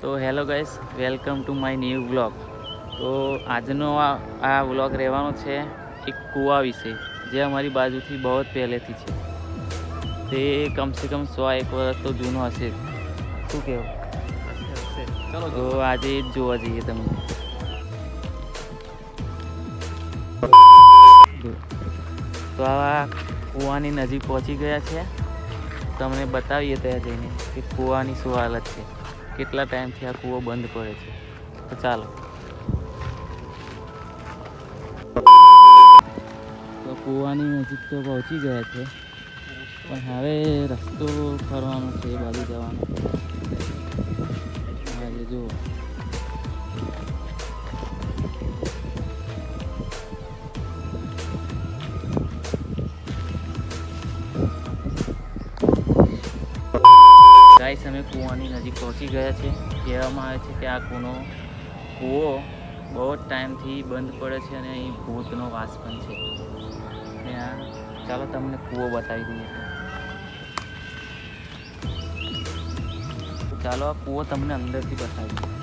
તો hello guys welcome to my new vlog. તો આજનો આ આ વ્લોગ રહેવાનો છે એક કૂવા વિશે જે અમારી બાજુથી બહુ જ પહેલેથી છે. તે કમસે કમ સો એક વર્ષ તો જૂનો હશે શું કહેવું ચલો તો આજે જ જોવા જઈએ તમે. તો આ કૂવાની નજીક પહોંચી ગયા છે. તમને બતાવીએ ત્યાં જઈને કે કૂવાની શું હાલત છે. કેટલા ટાઈમથી આ કૂવો બંધ પડે છે. તો ચાલો. તો કૂવાની નજીક તો પહોંચી ગયા છે. પણ હવે રસ્તો ફરવાનો છે બાજુ જવાનો. આજે જુઓ. ગાઈસ અમે કૂવાની નજીક પહોંચી ગયા છે કહેવામાં આવે છે કે આ કૂનો કૂવો બહુ જ ટાઈમથી બંધ પડે છે અને અહીં ભૂતનો વાસ પણ છે. અને આ, ચાલો તમને કૂવો બતાવી દઈએ. ચાલો આ કૂવો તમને અંદરથી બતાવી દઈએ.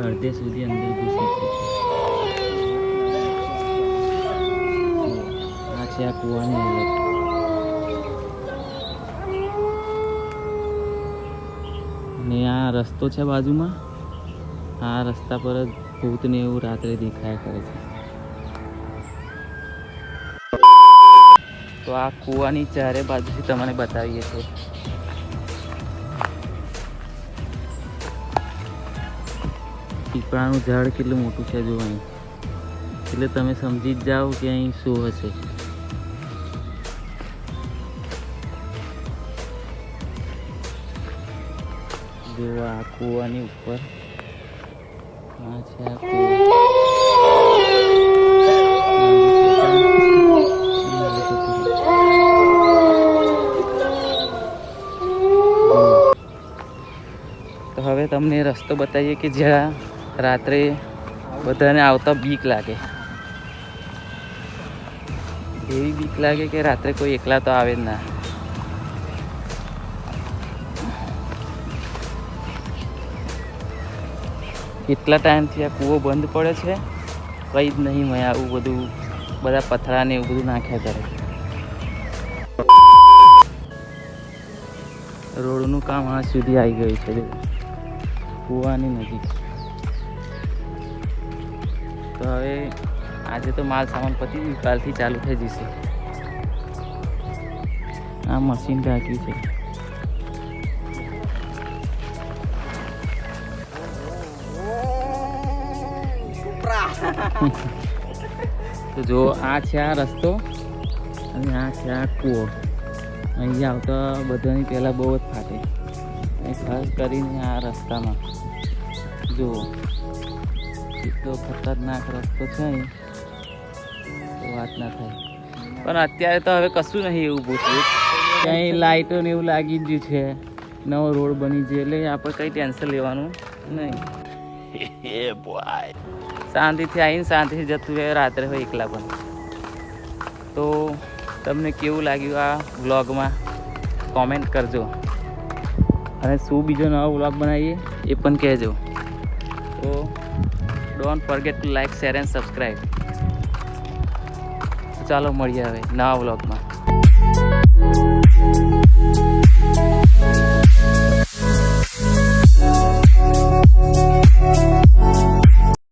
અંદર અડધે સુધી અંદર ઘૂસી આ છે આ કૂવાની હાલત. ને આ રસ્તો છે બાજુમાં. આ રસ્તા પર જ ભૂતને એવું રાત્રે દેખાયા કરે છે. તો આ કૂવાની ચારે બાજુથી તમને બતાવીએ છીએ. પીપળાનું ઝાડ કેટલું મોટું છે જો અહીં. એટલે તમે સમજી જ જાઓ કે અહીં શું હશે. જો આ કૂવાની ઉપર. આ છે તો હવે તમને રસ્તો બતાવીએ કે જ્યાં રાત્રે બધાને આવતા બીક લાગે. એવી બીક લાગે કે રાત્રે કોઈ એકલા તો આવે જ ના. કેટલા ટાઈમથી આ કૂવો બંધ પડે છે, કંઈ જ નહીં મેં આવું બધું, બધા પથરા ને એવું બધું નાખ્યા કરે. રોડનું કામ આ સુધી આવી ગયું છે કૂવાની નજીક તો હવે આજે તો માલ સામાન પતી ગયું, કાલથી ચાલુ થઈ જશે. આ મશીન ઢાંક્યું છે. તો જો, આ છે આ રસ્તો અને આ છે આ કૂવો. અહીં આવતા બધાની પહેલાં બહુ જ ફાટે. ખાસ કરીને આ રસ્તામાં. જુઓ. એટલો ખતરનાક રસ્તો છે અહીં. તો વાત ના થાય. પણ અત્યારે તો હવે કશું નહીં એવું પૂછ્યું ક્યાંય લાઇટો ને એવું લાગી જ ગયું છે. નવો રોડ બની ગયો એટલે આપણે કંઈ ટેન્શન લેવાનું નહીં. શાંતિથી આવીને શાંતિથી જતું રહે રાત્રે હોય એકલા પણ. તો તમને કેવું લાગ્યું આ વ્લોગમાં? કોમેન્ટ કરજો. અને શું બીજો નવો વ્લોગ બનાવીએ એ પણ કહેજો. તો don't forget to like share and subscribe ચાલો મળીએ હવે નવા વ્લોગમાં